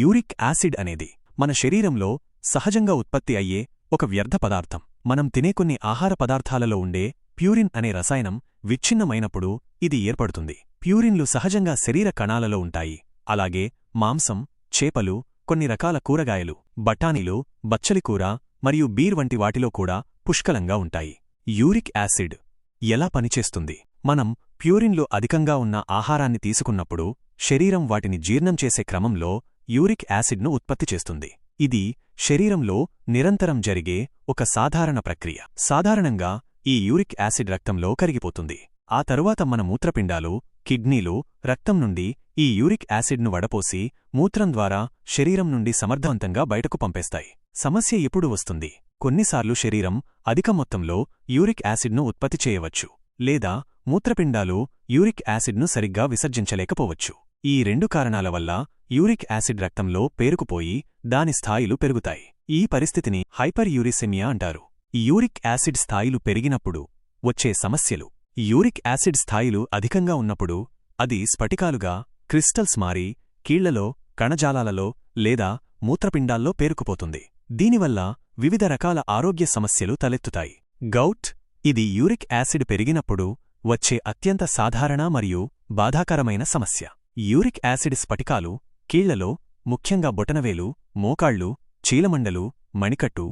Uric acid అనేది మన శరీరంలో సహజంగా ఉత్పత్తి అయ్యే ఒక వ్యర్థ పదార్థం. మనం తినే కొన్ని ఆహార పదార్థాలలో ఉండే ప్యూరిన్ అనే రసాయనం విచ్ఛిన్నమైనప్పుడు ఇది ఏర్పడుతుంది. ప్యూరిన్లు సహజంగా శరీర కణాలలో ఉంటాయి. అలాగే మాంసం చేపలు కొన్ని రకాల కూరగాయలు బఠానీలు బచ్చలికూర మరియు బీర్ వంటి వాటిలో కూడా పుష్కలంగా ఉంటాయి. యూరిక్ యాసిడ్ ఎలా పనిచేస్తుంది? మనం ప్యూరిన్లు అధికంగా ఉన్న ఆహారాన్ని తీసుకున్నప్పుడు శరీరం వాటిని జీర్ణం చేసే క్రమంలో యూరిక్ యాసిడ్ను ఉత్పత్తి చేస్తుంది. ఇది శరీరంలో నిరంతరం జరిగే ఒక సాధారణ ప్రక్రియ. సాధారణంగా ఈ యూరిక్ యాసిడ్ రక్తంలో కరిగిపోతుంది. ఆ తరువాత మన మూత్రపిండాలు కిడ్నీలు రక్తం నుండి ఈ యూరిక్ యాసిడ్ను వడపోసి మూత్రం ద్వారా శరీరం నుండి సమర్థవంతంగా బయటకు పంపేస్తాయి. సమస్య ఎప్పుడు వస్తుంది? కొన్నిసార్లు శరీరం అధిక మొత్తంలో యూరిక్ యాసిడ్ను ఉత్పత్తి చేయవచ్చు. లేదా మూత్రపిండాలు యూరిక్ యాసిడ్ను సరిగ్గా విసర్జించలేకపోవచ్చు. ఈ రెండు కారణాల వల్ల యూరిక్ యాసిడ్ రక్తంలో పేరుకుపోయి దాని స్థాయిలు పెరుగుతాయి. ఈ పరిస్థితిని హైపర్ యూరిసెమియా అంటారు. యూరిక్ యాసిడ్ స్థాయిలు పెరిగినప్పుడు వచ్చే సమస్యలు. యూరిక్ యాసిడ్ స్థాయిలు అధికంగా ఉన్నప్పుడు అది స్ఫటికాలుగా క్రిస్టల్స్ మారి కీళ్ళలో కణజాలాలలో లేదా మూత్రపిండాల్లో పేరుకుపోతుంది. దీనివల్ల వివిధ రకాల ఆరోగ్య సమస్యలు తలెత్తుతాయి. గౌట్ ఇది యూరిక్ యాసిడ్ పెరిగినప్పుడు వచ్చే అత్యంత సాధారణ మరియు బాధాకరమైన సమస్య. యూరిక్ యాసిడ్ స్ఫటికాలు కీళ్ళలో ముఖ్యంగా బొటనవేలు మోకాళ్ళు చీలమండలు మణికట్టు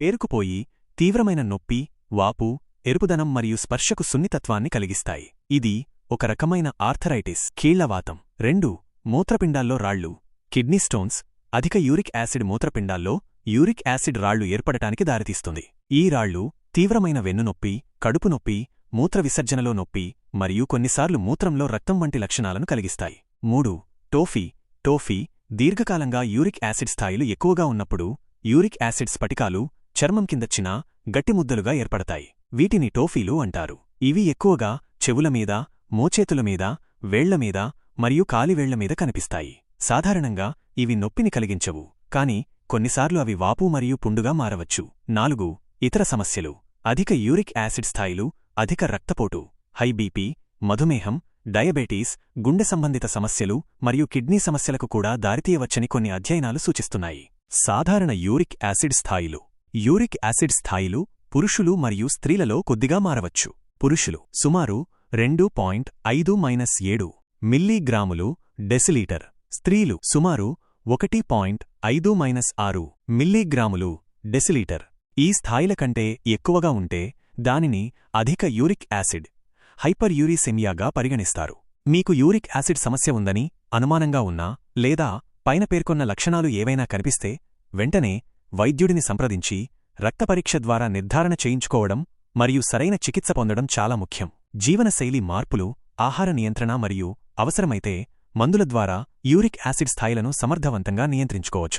పేరుకుపోయి తీవ్రమైన నొప్పి వాపు ఎరుపుదనం మరియు స్పర్శకు సున్నితత్వాన్ని కలిగిస్తాయి. ఇది ఒక రకమైన ఆర్థరైటిస్. కీళ్ళవాతం. రెండు మూత్రపిండాల్లో రాళ్ళు కిడ్నీ స్టోన్స్. అధిక యూరిక్ యాసిడ్ మూత్రపిండాల్లో యూరిక్ యాసిడ్ రాళ్ళు ఏర్పడటానికి దారితీస్తుంది. ఈ రాళ్ళు తీవ్రమైన వెన్నునొప్పి కడుపు నొప్పి మూత్ర విసర్జనలో నొప్పి మరియు కొన్నిసార్లు మూత్రంలో రక్తం వంటి లక్షణాలను కలిగిస్తాయి. మూడు టోఫీ. టోఫీ దీర్ఘకాలంగా యూరిక్ యాసిడ్ స్థాయిలు ఎక్కువగా ఉన్నప్పుడు యూరిక్ యాసిడ్ స్ఫటికాలు చర్మం కిందచ్చినా గట్టిముద్దలుగా ఏర్పడతాయి. వీటిని టోఫీలు అంటారు. ఇవి ఎక్కువగా చెవుల మీద మోచేతుల మీద వేళ్ళమీద మరియు కాలివేళ్ళ మీద కనిపిస్తాయి. సాధారణంగా ఇవి నొప్పిని కలిగించవు కాని కొన్నిసార్లు అవి వాపు మరియు పుండుగా మారవచ్చు. నాలుగు ఇతర సమస్యలు. అధిక యూరిక్ యాసిడ్ స్థాయిలు అధిక రక్తపోటు. హై బీపీ మధుమేహం డయాబెటీస్ గుండె సంబంధిత సమస్యలు మరియు కిడ్నీ సమస్యలకు కూడా దారితీయవచ్చని కొన్ని అధ్యయనాలు సూచిస్తున్నాయి. సాధారణ యూరిక్ యాసిడ్ స్థాయిలు. యూరిక్ యాసిడ్ స్థాయిలు పురుషులు మరియు స్త్రీలలో కొద్దిగా మారవచ్చు. పురుషులు సుమారు రెండు పాయింట్ ఐదు మైనస్ ఏడు మిల్లీగ్రాములు డెసిలీటర్. స్త్రీలు సుమారు ఒకటి పాయింట్ ఐదు మైనస్ ఆరు మిల్లీగ్రాములు డెసిలీటర్. ఈ స్థాయిల కంటే ఎక్కువగా ఉంటే దానిని అధిక యూరిక్ యాసిడ్ హైపర్ యూరిసెమియాగా పరిగణిస్తారు. మీకు యూరిక్ యాసిడ్ సమస్య ఉందని అనుమానంగా ఉన్నా లేదా పైన పేర్కొన్న లక్షణాలు ఏవైనా కనిపిస్తే వెంటనే వైద్యుడిని సంప్రదించి రక్తపరీక్ష ద్వారా నిర్ధారణ చేయించుకోవడం మరియు సరైన చికిత్స పొందడం చాలా ముఖ్యం. జీవనశైలి మార్పులు ఆహార నియంత్రణ మరియు అవసరమైతే మందుల ద్వారా యూరిక్ యాసిడ్ స్థాయిలను సమర్థవంతంగా నియంత్రించుకోవచ్చు.